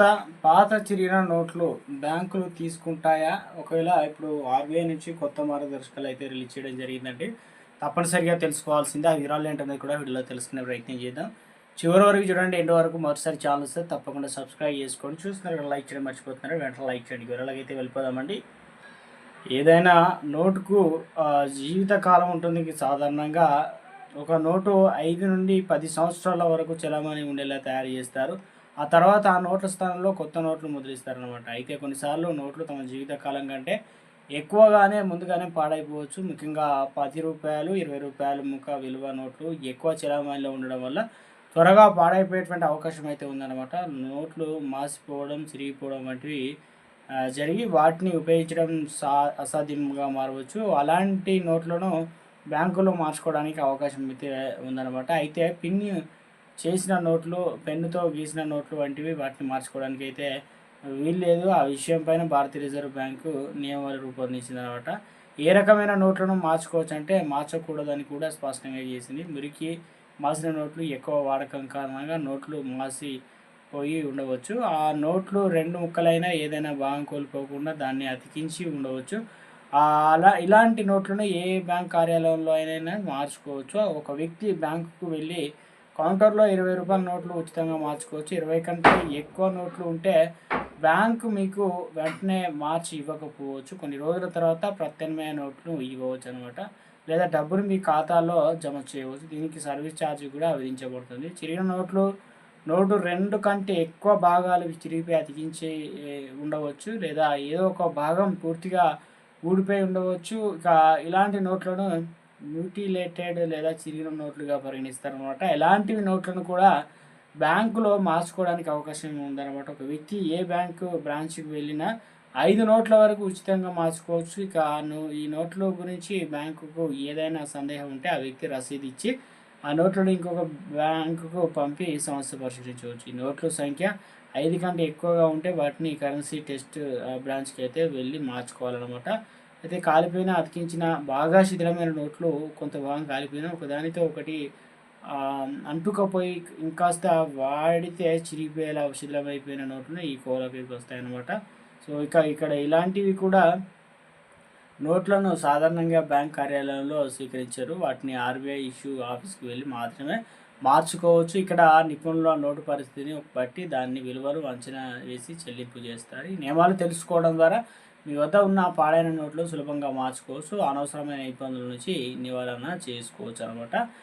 కొత్త పాత చిరిగిన నోట్లు బ్యాంకులు తీసుకుంటాయా? ఒకవేళ ఇప్పుడు ఆర్బీఐ నుంచి కొత్త మార్గదర్శకాలు అయితే రిలీజ్ చేయడం జరిగిందండి. తప్పనిసరిగా తెలుసుకోవాల్సిందే. ఆ వివరాలు ఏంటనేది కూడా వీడియోలో తెలుసుకునే ప్రయత్నం చేద్దాం. చివరి వరకు చూడండి. ఎండ్ వరకు మరోసారి ఛానల్ వస్తే తప్పకుండా సబ్స్క్రైబ్ చేసుకోండి చూస్తున్నారు లైక్ చేయడం మర్చిపోతున్నారు. వెంటనే లైక్ చేయండి. వివరాలకైతే వెళ్ళిపోదామండి. ఏదైనా నోటుకు జీవితకాలం ఉంటుంది. సాధారణంగా ఒక నోటు ఐదు నుండి పది సంవత్సరాల వరకు చలామణి ఉండేలా తయారు చేస్తారు. ఆ తర్వాత ఆ నోట్ల స్థానంలో కొత్త నోట్లు ముద్రిస్తారనమాట అయితే కొన్నిసార్లు నోట్లు తమ జీవితకాలం కంటే ఎక్కువగానే ముందుగానే పాడైపోవచ్చు. ముఖ్యంగా పది రూపాయలు ఇరవై రూపాయలు ముఖ విలువ నోట్లు ఎక్కువ చలామణిలో ఉండడం వల్ల త్వరగా పాడైపోయేటువంటి అవకాశం అయితే ఉందన్నమాట. నోట్లు మాసిపోవడం చిరిగిపోవడం వంటివి జరిగి వాటిని ఉపయోగించడం సా అసాధ్యంగా మారవచ్చు. అలాంటి నోట్లను బ్యాంకులో మార్చుకోవడానికి అవకాశం అయితే ఉందన్నమాట. అయితే పిన్ చేసిన నోట్లు పెన్నుతో గీసిన నోట్లు వంటివి వాటిని మార్చుకోవడానికి అయితే వీల్లేదు. ఆ విషయం పైన భారతీయ రిజర్వ్ బ్యాంకు నియమాలు రూపొందించింది అనమాట ఏ రకమైన నోట్లను మార్చుకోవచ్చు అంటే మార్చకూడదని కూడా స్పష్టంగా చేసింది. మురికి మాసిన నోట్లు ఎక్కువ వాడకం కారణంగా నోట్లు మాసి పోయి ఉండవచ్చు. ఆ నోట్లు రెండు ముక్కలైనా ఏదైనా భాగం కోల్పోకుండా దాన్ని అతికించి ఉండవచ్చు. ఆ అలా ఇలాంటి నోట్లను ఏ బ్యాంక్ కార్యాలయంలో అయినా మార్చుకోవచ్చు. ఒక వ్యక్తి బ్యాంకుకు వెళ్ళి కౌంటర్లో ఇరవై రూపాయల నోట్లు ఉచితంగా మార్చుకోవచ్చు. ఇరవై కంటే ఎక్కువ నోట్లు ఉంటే బ్యాంకు మీకు వెంటనే మార్చి ఇవ్వకపోవచ్చు. కొన్ని రోజుల తర్వాత ప్రత్యామ్నాయ నోట్లు ఇవ్వవచ్చు అనమాట లేదా డబ్బులు మీ ఖాతాలో జమ చేయవచ్చు. దీనికి సర్వీస్ ఛార్జ్ కూడా విధించబడుతుంది. చిరిగిన నోట్లు నోటు రెండు కంటే ఎక్కువ భాగాలు చిరిగిపోయి అతికించి ఉండవచ్చు. లేదా ఏదో ఒక భాగం పూర్తిగా ఊడిపోయి ఉండవచ్చు. ఇక ఇలాంటి నోట్లను మ్యూటిలేటెడ్ లేదా చిరిగిన నోట్లుగా పరిగణిస్తారనమాట ఎలాంటివి నోట్లను కూడా బ్యాంకులో మార్చుకోవడానికి అవకాశం ఉందన్నమాట. ఒక వ్యక్తి ఏ బ్యాంకు బ్రాంచ్కి వెళ్ళినా ఐదు నోట్ల వరకు ఉచితంగా మార్చుకోవచ్చు. ఇక ఈ నోట్ల గురించి బ్యాంకుకు ఏదైనా సందేహం ఉంటే ఆ వ్యక్తి రసీదు ఇచ్చి ఆ నోట్లను ఇంకొక బ్యాంకుకు పంపి సమస్య పరిశీలించవచ్చు ఈ నోట్ల సంఖ్య ఐదు కంటే ఎక్కువగా ఉంటే వాటిని కరెన్సీ టెస్ట్ బ్రాంచ్కి అయితే వెళ్ళి మార్చుకోవాలన్నమాట. అయితే కాలిపోయిన అతికించిన బాగా శిథిలమైన నోట్లు కొంత భాగం కాలిపోయిన ఒకదానితో ఒకటి అంటుకపోయి ఇంకాస్త వాడితే చిరిగిపోయేలా శిథిలమైపోయిన నోట్లు ఈ కోలపేకి వస్తాయన్నమాట. సో ఇక ఇక్కడ ఇలాంటివి కూడా నోట్లను సాధారణంగా బ్యాంక్ కార్యాలయంలో స్వీకరించారు. వాటిని ఆర్బీఐ ఇష్యూ ఆఫీస్కి వెళ్ళి మాత్రమే మార్చుకోవచ్చు. ఇక్కడ నిపుణుల నోటు పరిస్థితిని బట్టి దాన్ని విలువలు అంచనా వేసి చెల్లింపు చేస్తారు. ఈ నియమాలు తెలుసుకోవడం ద్వారా మీ వద్ద ఉన్న పాడైన నోట్లు సులభంగా మార్చుకోవచ్చు అనవసరమైన ఇబ్బందుల నుంచి నివారణ చేసుకోవచ్చు అనమాట